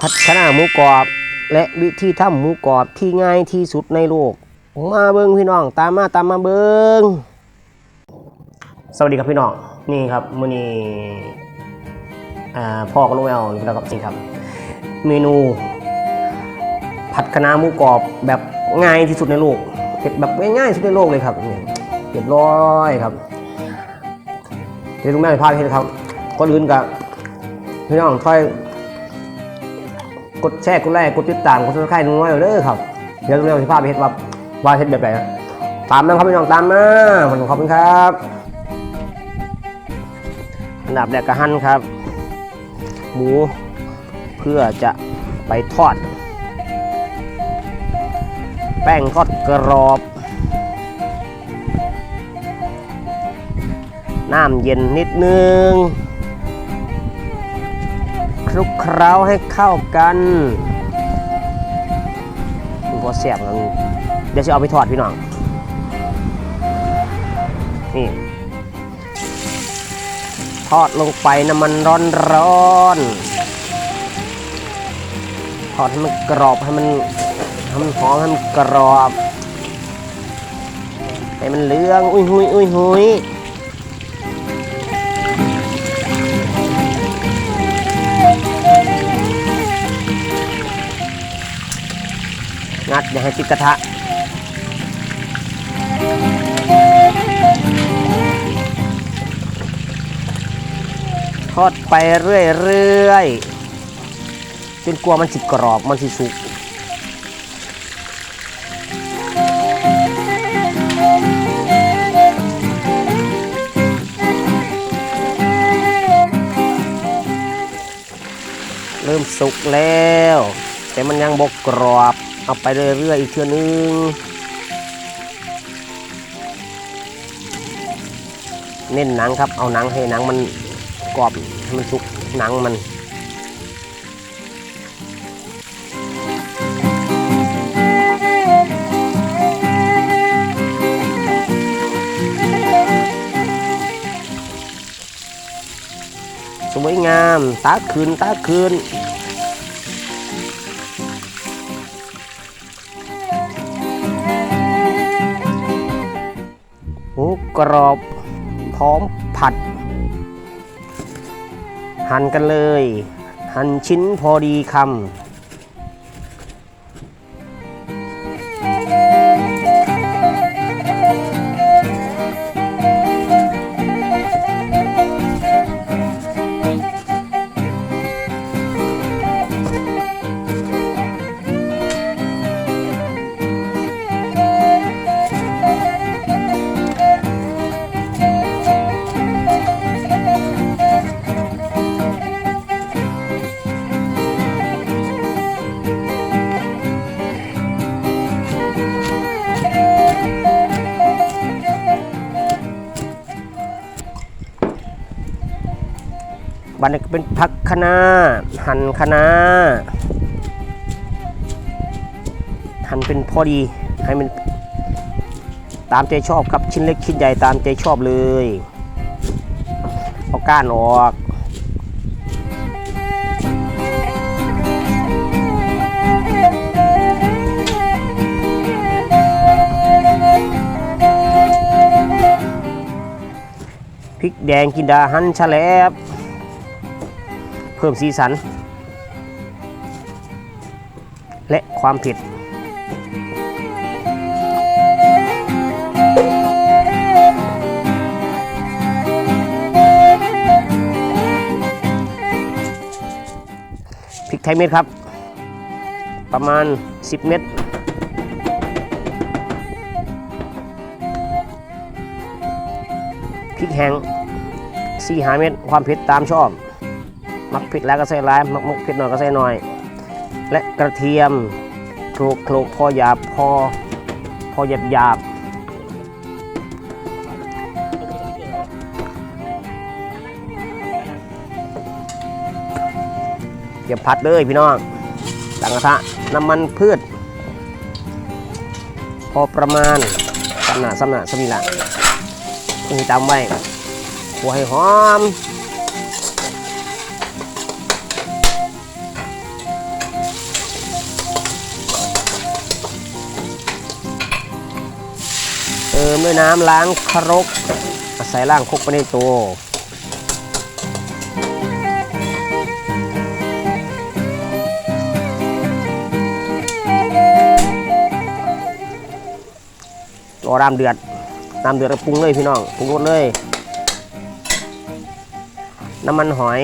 พัฒนาหมูกรอบ และวิธีทำหมูกรอบที่ง่ายที่สุดในโลก มาเบิ้งพี่น้องตามมาตามมาเบิ้งสวัสดีครับพี่น้องนี่ครับมื้อนี้อ่าพ่อกับลุงแอลแล้วกับสิครับ เมนู ผัดคะน้าหมูกรอบแบบง่ายที่สุดในโลกเผ็ดแบบง่ายๆที่สุดในโลกเลยครับเรียบร้อยครับเดี๋ยวลุงแม่พาไปเห็นครับก่อนอื่นกับพี่น้องค่อย ดแชร์กดไลค์กดติดตามกดซับสไครต์น้อยเด้อครับเดี๋ยวเราจะพาไปเห็นว่าว่าเห็นแบบไหนนะตามนะครับพี่น้องตามมาผมขอบคุณครับอันดับแรกกระหั่นครับ หมูเพื่อจะไปทอด แป้งทอดกรอบน้ำเย็นนิดนึง ลุกเคล้าให้เข้ากันมันพอแซ่บแล้วเดี๋ยวจะเอาไปทอดพี่น้อง นี่ทอดลงไปน้ำมันร้อนร้อนๆทอดให้มันกรอบให้มันให้มันหอมให้มันกรอบให้มันเหลือง อุ้ยหุยอุ้ยหุย งัดอย่าให้ติดกระทะทอดไปเรื่อยๆจนกลัวมันสิกรอบมันสิสุกเริ่มสุกแล้ว แต่มันยังบกกรอบ เอาไปเรื่อยๆอีกเทื่อนึงเน้นหนังครับ เอาหนังให้หนังมันกรอบให้มันสุกหนังมันสวยงามตาคืนตาคืน หมูกรอบพร้อมผัด หั่นกันเลย หั่นชิ้นพอดีคำ บันนี้ก็เป็นผักคะน้าหั่นคะน้าหั่นเป็นพอดีให้มันตามใจชอบครับชิ้นเล็กชิ้นใหญ่ตามใจชอบเลยเอาก้านออกพริกแดงกินดาหั่นฉลบ เพิ่มสีสัน และความเผ็ดพริกไทยเม็ดครับ ประมาณ 10 เม็ดพริกแห้ง4หาเม็ดความเผ็ดตามชอบ มักผ็ดแล้วก็ใส่ร้ายมักมุกผ็ดหน่อยก็ใส่หน่อย และกระเทียมโขลกโขลกพอหยาบพอพอหยาบหยาบอย่าผัดเลยพี่น้องตั้งกระทะน้ำมันพืช พอประมาณสำนาสำนาสมีละต้องจำไว้หัวให้หอม มด้วยน้ำล้างครกอาศัยล่างครกไปในตัวรอน้ำเดือดน้ำเดือดปรุงเลยพี่น้องปรุงรสเลย น้ำมันหอย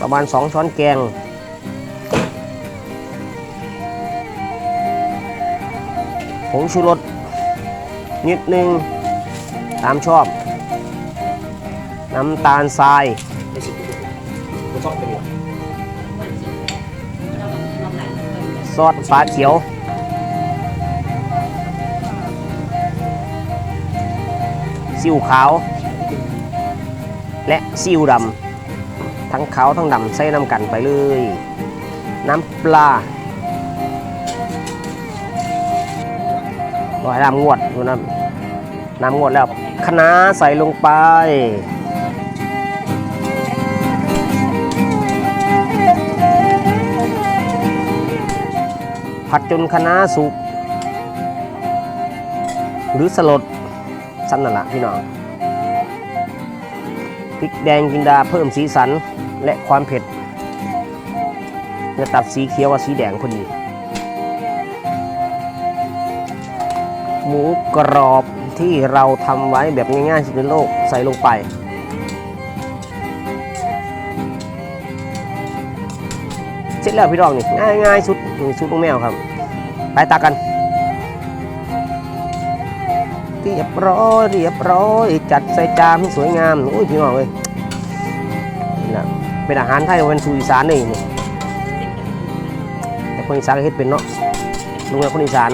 ประมาณ 2 ช้อนแกงผงชูรส นิดนึง ตามชอบ น้ำตาลทรายซอสฟ้าเขียว ซิวขาว และซิวดำ ทั้งขาวทั้งดำใส่น้ำกันไปเลย น้ำปลาลอยน้ำงวดดูนะ น้ำงวดแล้วคะน้าใส่ลงไป ผัดจนคะน้าสุก หรือสลดสั้นนั่นละพี่น้องพริกแดงจินดาเพิ่มสีสันและความเผ็ดจะตัดสีเขียวกับสีแดงพอดีหมูกรอบ ที่เราทำไว้แบบง่ายๆสุดในโลกใส่ลงไป เสร็จแล้วพี่น้องนี่ง่ายๆสุดสุดลูกแมวครับ ไปตากันเรียบร้อยเรียบร้อยจัดใส่จานให้สวยงามโอ้ยพี่น้องเลยนี่นะเป็นอาหารไทยเป็นสูตรอีสานนี่นี่แต่คนอีสานก็เฮ็ดเป็นเนาะลุงเป็นคนอีสาน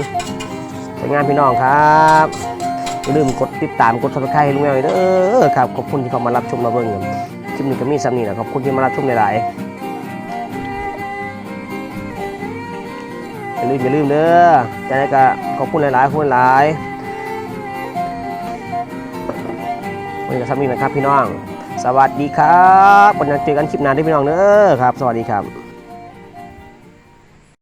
สวยงามพี่น้องครับ อย่าลืมกดติดตามกดซับสไครต์ให้ลุงแมวเลยเด้อครับขอบคุณที่เข้ามารับชมมาเบิ่งกันคลิปนี้ก็มีซ้ำนี่แหละขอบคุณที่มารับชมหลายๆอย่าลืมอย่าลืมเด้อจะได้ก็ขอบคุณหลายๆขอบคุณหลายวันนี้ก็ทำนี่นะครับพี่น้อง สวัสดีครับวันนี้เจอกันคลิปหน้าที่พี่น้องเด้อครับ สวัสดีครับ